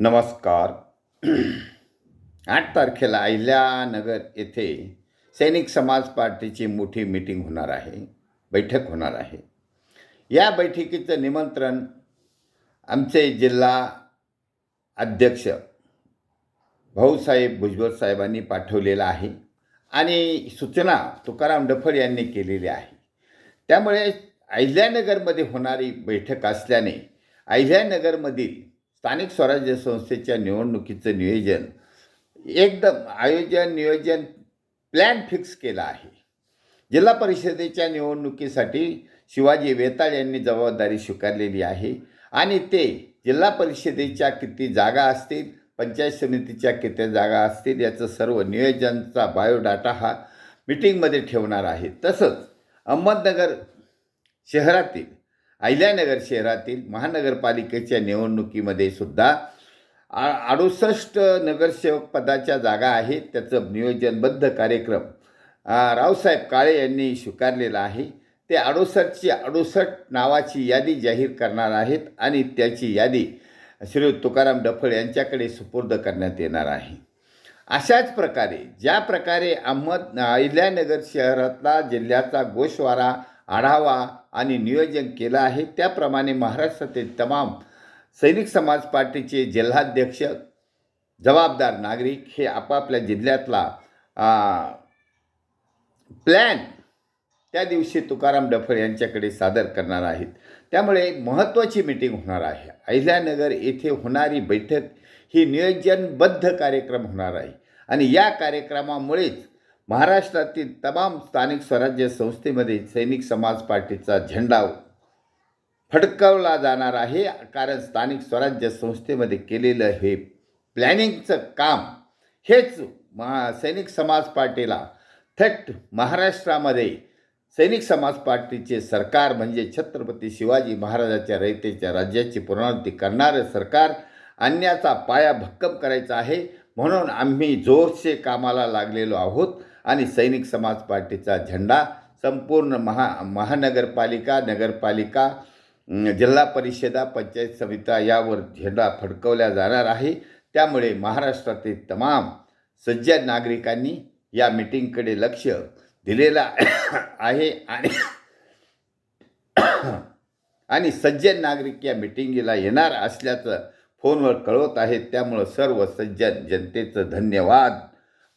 नमस्कार. आठ तारखेला अहिल्यानगर येथे सैनिक समाज पार्टीची मोठी मीटिंग होणार आहे बैठक होणार आहे. या बैठकीचं निमंत्रण आमचे जिल्हा अध्यक्ष भाऊसाहेब भुजबळ साहेबांनी पाठवलेलं आहे आणि सूचना तुकाराम डफर यांनी केलेली आहे. त्यामुळे अहिल्यानगरमध्ये होणारी बैठक असल्याने अहिल्यानगरमधील स्थानिक स्वराज्य संस्थेच्या निवडणुकीचं नियोजन. एकदम आयोजन नियोजन प्लॅन फिक्स केला आहे. जिल्हा परिषदेच्या निवडणुकीसाठी शिवाजी वेताळ यांनी जबाबदारी स्वीकारलेली आहे आणि ते जिल्हा परिषदेच्या किती जागा असतील पंचायत समितीच्या किती जागा असतील याचं सर्व नियोजनचा बायोडाटा हा मिटिंगमध्ये ठेवणार आहे. तसंच अहमदनगर शहरातील अहिल्यानगर शहरातील महानगरपालिकेच्या निवडणुकीमध्ये सुद्धा आ अडुसष्ट नगरसेवक पदाच्या जागा आहेत. त्याचं नियोजनबद्ध कार्यक्रम रावसाहेब काळे यांनी स्वीकारलेला आहे. ते अडुसष्टची अडुसष्ट नावाची यादी जाहीर करणार आहेत आणि त्याची यादी श्री तुकाराम डफळ यांच्याकडे सुपूर्द करण्यात येणार आहे. अशाच प्रकारे ज्या प्रकारे अहमद अहिल्यानगर शहरातला जिल्ह्याचा गोषवारा आढावा आणि नियोजन केलं आहे. त्याप्रमाणे महाराष्ट्रातील तमाम सैनिक समाज पार्टीचे जिल्हाध्यक्ष जबाबदार नागरिक हे आपापल्या जिल्ह्यातला प्लॅन त्या दिवशी तुकाराम डफळ यांच्याकडे सादर करणार आहेत. त्यामुळे महत्त्वाची मीटिंग होणार आहे. अहिल्यानगर येथे होणारी बैठक ही नियोजनबद्ध कार्यक्रम होणार आहे. आणि या कार्यक्रमामुळेच महाराष्ट्रातील तमाम स्थानिक स्वराज्य संस्थेमध्ये सैनिक समाज पार्टीचा झेंडा फडकवला जाणार आहे. कारण स्थानिक स्वराज्य संस्थेमध्ये केलेलं हे प्लॅनिंगचं काम हेच महा सैनिक समाज पार्टीला थट महाराष्ट्रामध्ये सैनिक समाज पार्टीचे सरकार म्हणजे छत्रपती शिवाजी महाराजाच्या रयतेच्या राज्याची पुनरावृत्ती करणारं सरकार आणण्याचा पाया भक्कम करायचा आहे. म्हणून आम्ही जोरसे कामाला लागलेलो आहोत. आणि सैनिक समाज पार्टीचा झेंडा संपूर्ण महा महानगरपालिका नगरपालिका जिल्हा परिषदा पंचायत समित्या यावर झेंडा फडकवला जाणार आहे. त्यामुळे महाराष्ट्रातील तमाम सज्जन नागरिकांनी या मिटिंगकडे लक्ष दिलेलं आहे आणि आणि सज्जन नागरिक या मिटिंगला येणार असल्याचं फोनवर कळवत आहेत. त्यामुळं सर्व सज्जन जनतेचं धन्यवाद.